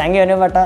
Thank you അനുപേട്ട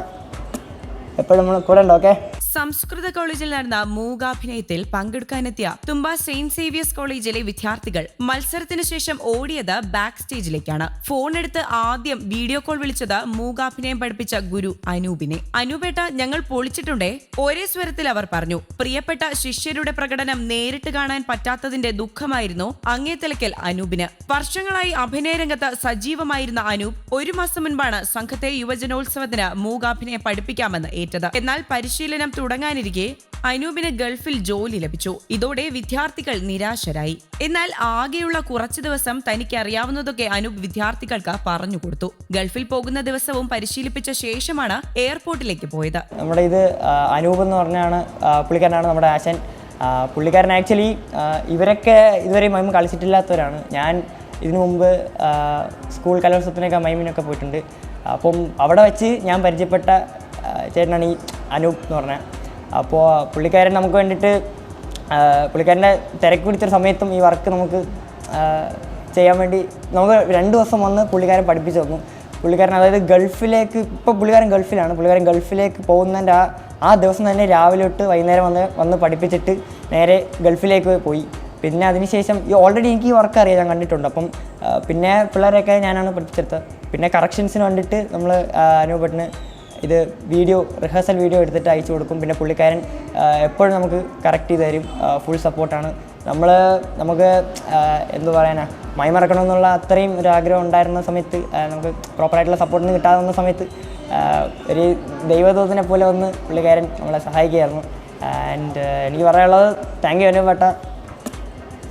എപ്പോഴും നമ്മൾ കൂടെ ഉണ്ടോ ഓക്കെ സംസ്കൃത കോളേജിൽ നടന്ന മൂകാഭിനയത്തിൽ പങ്കെടുക്കാനെത്തിയ തുമ്പ സെയിന്റ് സേവിയേഴ്സ് കോളേജിലെ വിദ്യാർത്ഥികൾ മത്സരത്തിന് ശേഷം ഓടിയത് ബാക്ക് സ്റ്റേജിലേക്കാണ് ഫോൺ എടുത്ത് ആദ്യം വീഡിയോ കോൾ വിളിച്ചത് മൂകാഭിനയം പഠിപ്പിച്ച ഗുരു അനൂപിനെ. അനൂപേട്ട ഞങ്ങൾ പൊളിച്ചിട്ടുണ്ടേ? ഒരേ സ്വരത്തിൽ അവർ പറഞ്ഞു പ്രിയപ്പെട്ട ശിഷ്യരുടെ പ്രകടനം നേരിട്ട് കാണാൻ പറ്റാത്തതിന്റെ ദുഃഖമായിരുന്നു അങ്ങേത്തലക്കൽ അനൂപിന്. വർഷങ്ങളായി അഭിനയ രംഗത്ത് സജീവമായിരുന്ന അനൂപ് ഒരു മാസം മുൻപാണ് സംഘത്തെ യുവജനോത്സവത്തിന് മൂകാഭിനയം പഠിപ്പിക്കാമെന്ന് ഏറ്റത്. എന്നാൽ പരിശീലനം തുടങ്ങാനിരിക്കെ അനൂപിന് ഗൾഫിൽ ജോലി ലഭിച്ചു. ഇതോടെ വിദ്യാർത്ഥികൾ നിരാശരായി. എന്നാൽ ആകെയുള്ള കുറച്ചു ദിവസം തനിക്ക് അറിയാവുന്നതൊക്കെ അനൂപ് വിദ്യാർത്ഥികൾക്ക് പറഞ്ഞു കൊടുത്തു. ഗൾഫിൽ പോകുന്ന ദിവസവും പരിശീലിപ്പിച്ച ശേഷമാണ് എയർപോർട്ടിലേക്ക് പോയത്. നമ്മുടെ ഇത് അനൂപ് എന്ന് പറഞ്ഞാണ് പുള്ളിക്കാരനാണ് നമ്മുടെ ആശൻ. പുള്ളിക്കാരൻ ആക്ച്വലി ഇവരൊക്കെ ഇതുവരെ മൈം കളിച്ചിട്ടില്ലാത്തവരാണ്. ഞാൻ ഇതിനു മുമ്പ് സ്കൂൾ കലോത്സവത്തിനൊക്കെ മൈമിനൊക്കെ പോയിട്ടുണ്ട്. അപ്പം അവിടെ വെച്ച് ഞാൻ പരിചയപ്പെട്ട ചേട്ടനാണ് ഈ അനൂപ് എന്ന് പറഞ്ഞത് അപ്പോൾ പുള്ളിക്കാരൻ നമുക്ക് വേണ്ടിയിട്ട് പുള്ളിക്കാരന്റെ തിരക്ക് പിടിച്ച സമയത്തും ഈ വർക്ക് നമുക്ക് ചെയ്യാൻ വേണ്ടി നമുക്ക് രണ്ട് ദിവസം വന്ന് പുള്ളിക്കാരൻ പഠിപ്പിച്ചു തന്നു. പുള്ളിക്കാരൻ അതായത് ഗൾഫിലേക്ക് ഇപ്പോൾ പുള്ളിക്കാരൻ ഗൾഫിലാണ്. പുള്ളിക്കാരൻ ഗൾഫിലേക്ക് പോകുന്നതിന്റെ ആ ആ ദിവസം തന്നെ രാവിലെ തൊട്ട് വൈകുന്നേരം വന്ന് വന്ന് പഠിപ്പിച്ചിട്ട് നേരെ ഗൾഫിലേക്ക് പോയി. പിന്നെ അതിനുശേഷം ഈ ഓൾറെഡി എനിക്ക് ഈ വർക്ക് അറിയാം ഞാൻ കണ്ടിട്ടുണ്ട്. അപ്പം പിന്നെ പിള്ളേരെയൊക്കെ ഞാനാണ് പഠിപ്പിച്ചെടുത്തത്. പിന്നെ കറക്ഷൻസിന് വേണ്ടിയിട്ട് നമ്മൾ അനുഭവപ്പെട്ടിന് ഇത് വീഡിയോ റിഹേഴ്സൽ വീഡിയോ എടുത്തിട്ട് അയച്ചു കൊടുക്കും. പിന്നെ പുള്ളിക്കാരൻ എപ്പോഴും നമുക്ക് കറക്റ്റ് ചെയ്ത് തരും. ഫുൾ സപ്പോർട്ടാണ് നമ്മൾ നമുക്ക് എന്തു പറയാനാ മൈമറക്കണമെന്നുള്ള അത്രയും ഒരു ആഗ്രഹം ഉണ്ടായിരുന്ന സമയത്ത് നമുക്ക് പ്രോപ്പറായിട്ടുള്ള സപ്പോർട്ടൊന്നും കിട്ടാതെ വന്ന സമയത്ത് ഒരു ദൈവദൂതനെ പോലെ വന്ന് പുള്ളിക്കാരൻ നമ്മളെ സഹായിക്കുകയായിരുന്നു. ആൻഡ് എനിക്ക് പറയാനുള്ളത് താങ്ക് യു അനുപേട്ട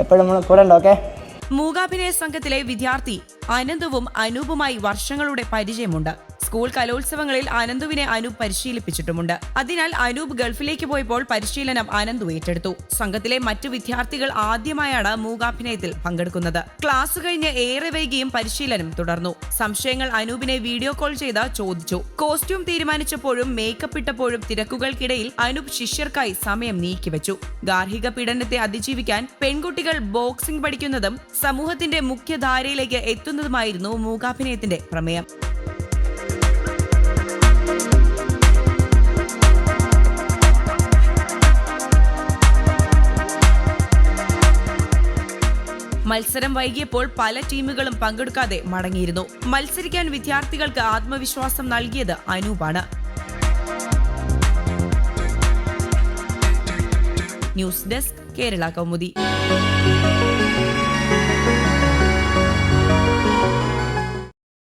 എപ്പോഴും നമ്മൾ കൂടെ ഉണ്ടോ ഓക്കെ മൂകാഭിനയ സംഘത്തിലെ വിദ്യാർത്ഥി അനന്തവും അനൂപുമായി വർഷങ്ങളുടെ പരിചയമുണ്ട്. സ്കൂൾ കലോത്സവങ്ങളിൽ അനന്തുവിനെ അനൂപ് പരിശീലിപ്പിച്ചിട്ടുമുണ്ട്. അതിനാൽ അനൂപ് ഗൾഫിലേക്ക് പോയപ്പോൾ പരിശീലനം അനന്തു ഏറ്റെടുത്തു. സംഘത്തിലെ മറ്റു വിദ്യാർത്ഥികൾ ആദ്യമായാണ് മൂകാഭിനയത്തിൽ പങ്കെടുക്കുന്നത്. ക്ലാസ് കഴിഞ്ഞ് ഏറെ വൈകിയും പരിശീലനം തുടർന്നു. സംശയങ്ങൾ അനൂപിനെ വീഡിയോ കോൾ ചെയ്ത് ചോദിച്ചു. കോസ്റ്റ്യൂം തീരുമാനിച്ചപ്പോഴും മേക്കപ്പ് ഇട്ടപ്പോഴും തിരക്കുകൾക്കിടയിൽ അനൂപ് ശിഷ്യർക്കായി സമയം നീക്കിവെച്ചു. ഗാർഹിക പീഡനത്തെ അതിജീവിക്കാൻ പെൺകുട്ടികൾ ബോക്സിംഗ് പഠിക്കുന്നതും സമൂഹത്തിന്റെ മുഖ്യധാരയിലേക്ക് എത്തുന്നതുമായിരുന്നു മൂകാഭിനയത്തിന്റെ പ്രമേയം. മത്സരം വൈകിയപ്പോൾ പല ടീമുകളും പങ്കെടുക്കാതെ മടങ്ങിയിരുന്നു. മത്സരിക്കാൻ വിദ്യാർത്ഥികൾക്ക് ആത്മവിശ്വാസം നൽകിയത് അനൂപാണ്. News desk Kerala Kaumudi.